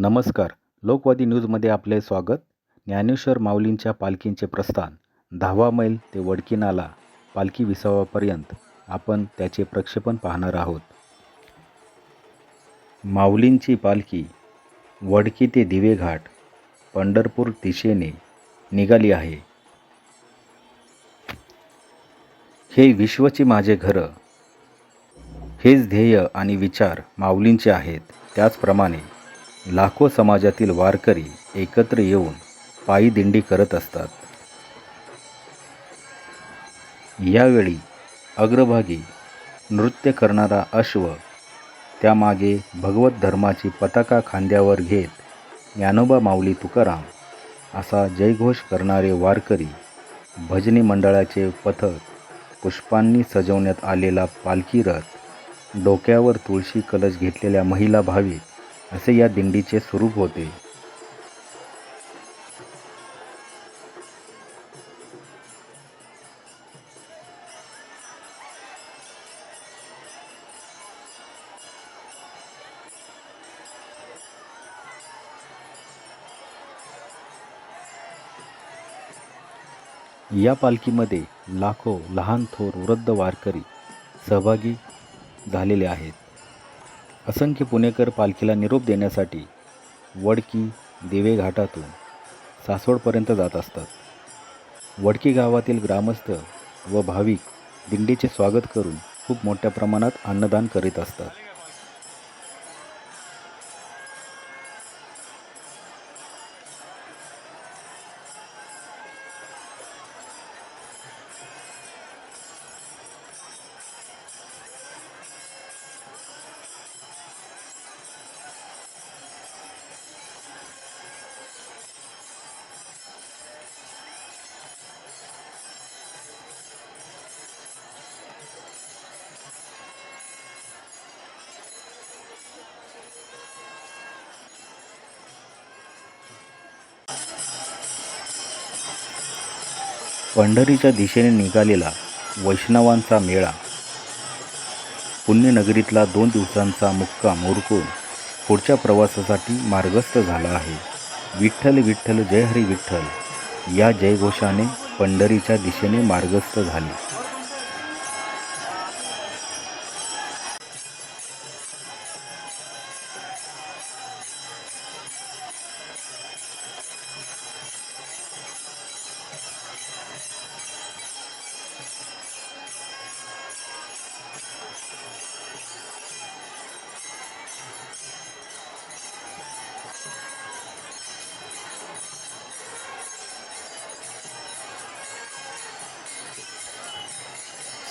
नमस्कार. लोकवादी न्यूजमध्ये आपले स्वागत. ज्ञानेश्वर माऊलींच्या पालखींचे प्रस्थान. दहावा मैल ते वडकी नाला पालखी विसावापर्यंत आपण त्याचे प्रक्षेपण पाहणार आहोत. माऊलींची पालखी वडकी ते दिवेघाट पंढरपूर दिशेने निघाली आहे. हे विश्वचे माझे घरं. हेच ध्येय आणि विचार माऊलींचे आहेत. त्याचप्रमाणे लाखो समाजातील वारकरी एकत्र येऊन पायी दिंडी करत असतात. यावेळी अग्रभागी नृत्य करणारा अश्व त्यामागे भगवत धर्माची पताका खांद्यावर घेत ज्ञानोबा माऊली तुकाराम असा जयघोष करणारे वारकरी भजनी मंडळाचे पथक पुष्पांनी सजवण्यात आलेला पालखी रथ डोक्यावर तुळशी कलश घेतलेल्या महिला भाविक असे या दिंडीचे स्वरूप होते. या पालखीमध्ये लाखो लहान थोर वृद्ध वारकरी सहभागी झालेले आहेत. असंख्य पुणेकर पालखीला निरोप देण्यासाठी वडकी दिवे घाटातून सासवडपर्यंत जात असतात. वडकी गावातील ग्रामस्थ व भाविक दिंडीचे स्वागत करून खूप मोठ्या प्रमाणात अन्नदान करीत असतात. पंढरीच्या दिशेने निघालेला वैष्णवांचा मेळा. पुण्यनगरीतला दोन दिवसांचा मुक्काम उरकून पुढच्या प्रवासासाठी मार्गस्थ झाला आहे. विठ्ठल विठ्ठल जय हरी विठ्ठल. या जयघोषाने पंढरीच्या दिशेने मार्गस्थ झाले.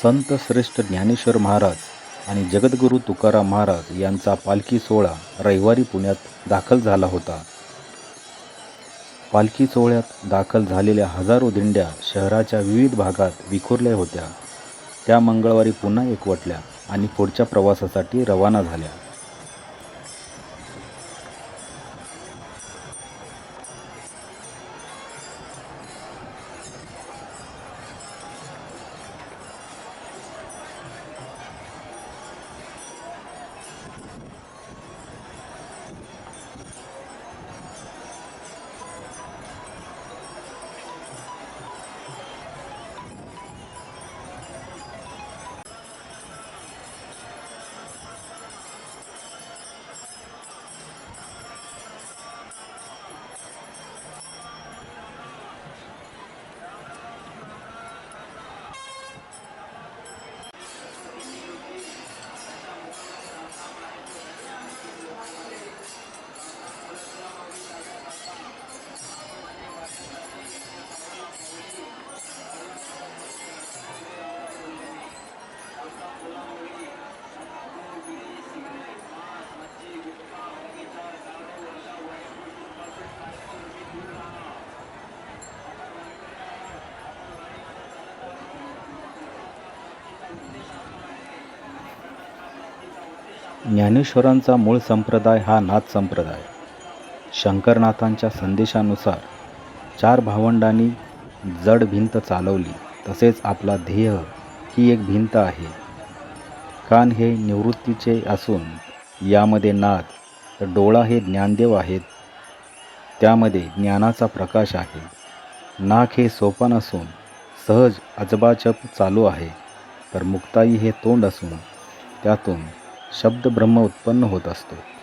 संत श्रेष्ठ ज्ञानेश्वर महाराज आणि जगद्गुरू तुकाराम महाराज यांचा पालखी सोहळा रविवारी पुण्यात दाखल झाला होता. पालखी सोहळ्यात दाखल झालेल्या हजारो दिंड्या शहराच्या विविध भागात विखुरल्या होत्या. त्या मंगळवारी पुन्हा एकवटल्या आणि पुढच्या प्रवासासाठी रवाना झाल्या. ज्ञानेश्वरांचा मूळ संप्रदाय हा नाथ संप्रदाय. शंकरनाथांच्या संदेशानुसार चार भावंडांनी जड भिंत चालवली तसेच आपला ध्येय ही एक भिंत आहे. कान हे निवृत्तीचे असून यामध्ये नाद तर डोळा हे ज्ञानदेव आहेत त्यामध्ये ज्ञानाचा प्रकाश आहे. नाक हे सोपान असून सहज अजबाचप चालू आहे तर मुक्ताई हे तोंड असून त्यातून शब्द ब्रह्म उत्पन्न होत असतो.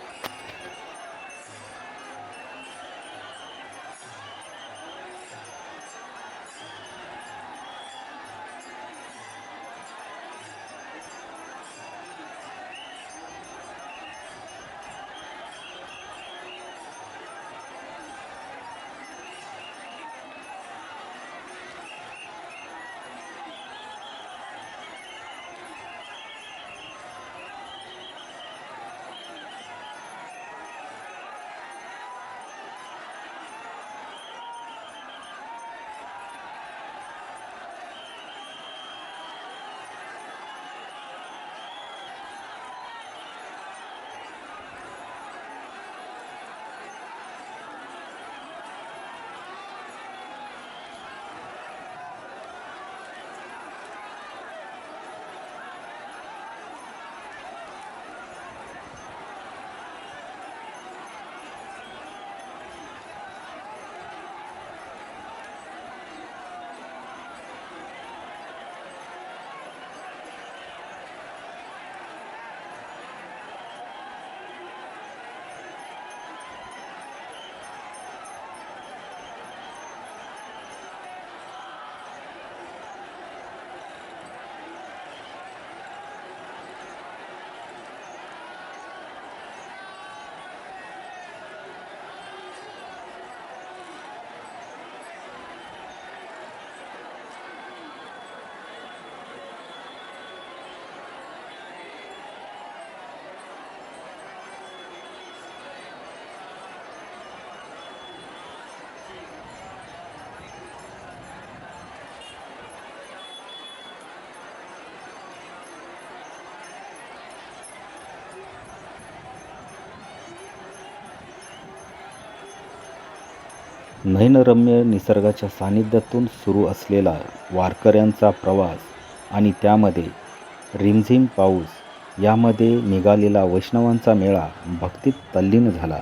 नयनरम्य निसर्गाच्या सानिध्यातून सुरू असलेला वारकऱ्यांचा प्रवास आणि त्यामध्ये रिमझिम पाऊस यामध्ये निघालेला वैष्णवांचा मेळा भक्तीत तल्लीन झाला.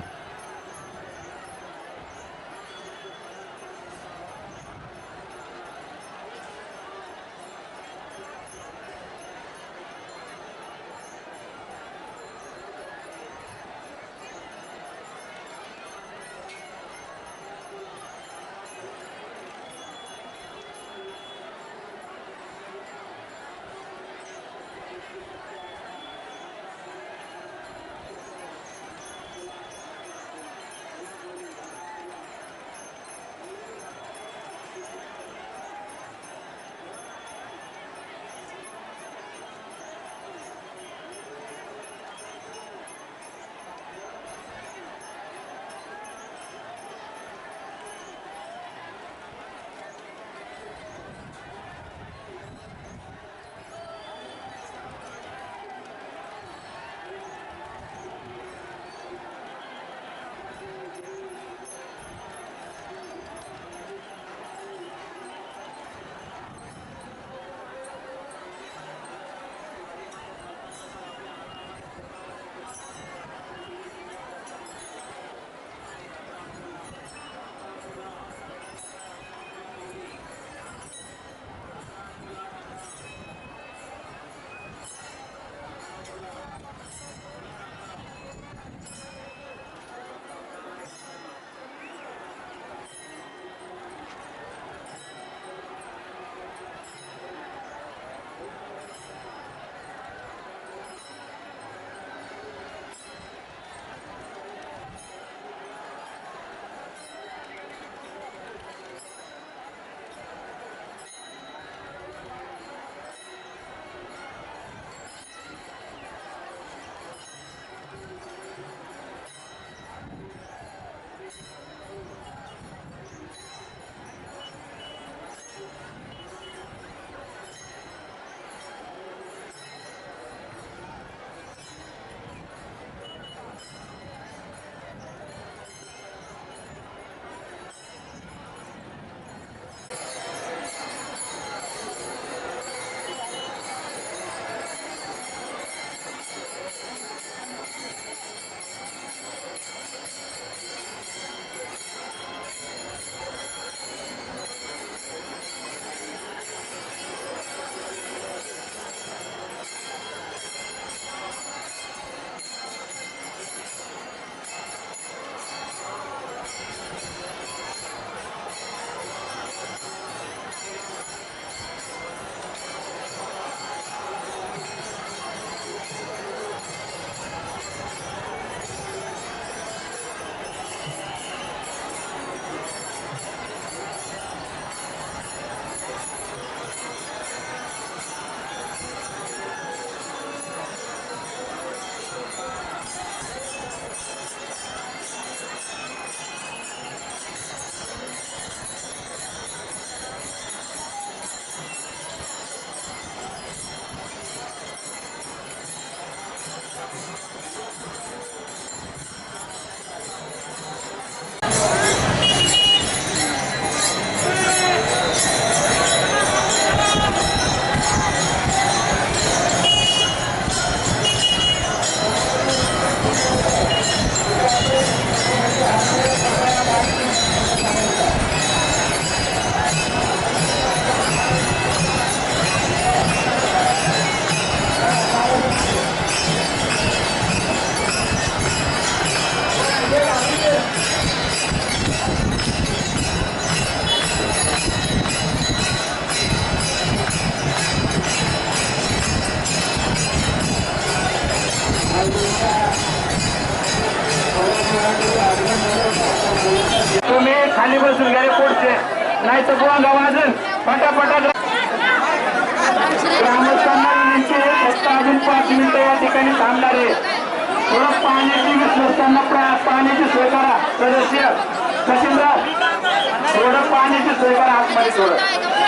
गोंगा वाजन पटापटा ग्रामस्थांना विनंती आहे फक्त अजून पाच मिनिटं या ठिकाणी थांबणार आहे थोडं पाण्याची विश्वस्तांना पाण्याची सोय करा सदस्य सचिनराव थोडं पाण्याची सोय करा आतमध्ये थोडं.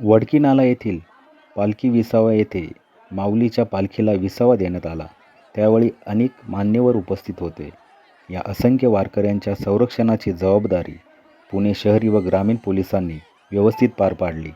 वडकीनाला येथील पालखी विसावा येथे माऊलीच्या पालखीला विसावा देण्यात आला. त्यावेळी अनेक मान्यवर उपस्थित होते. या असंख्य वारकऱ्यांच्या संरक्षणाची जबाबदारी पुणे शहरी व ग्रामीण पोलिसांनी व्यवस्थित पार पाडली.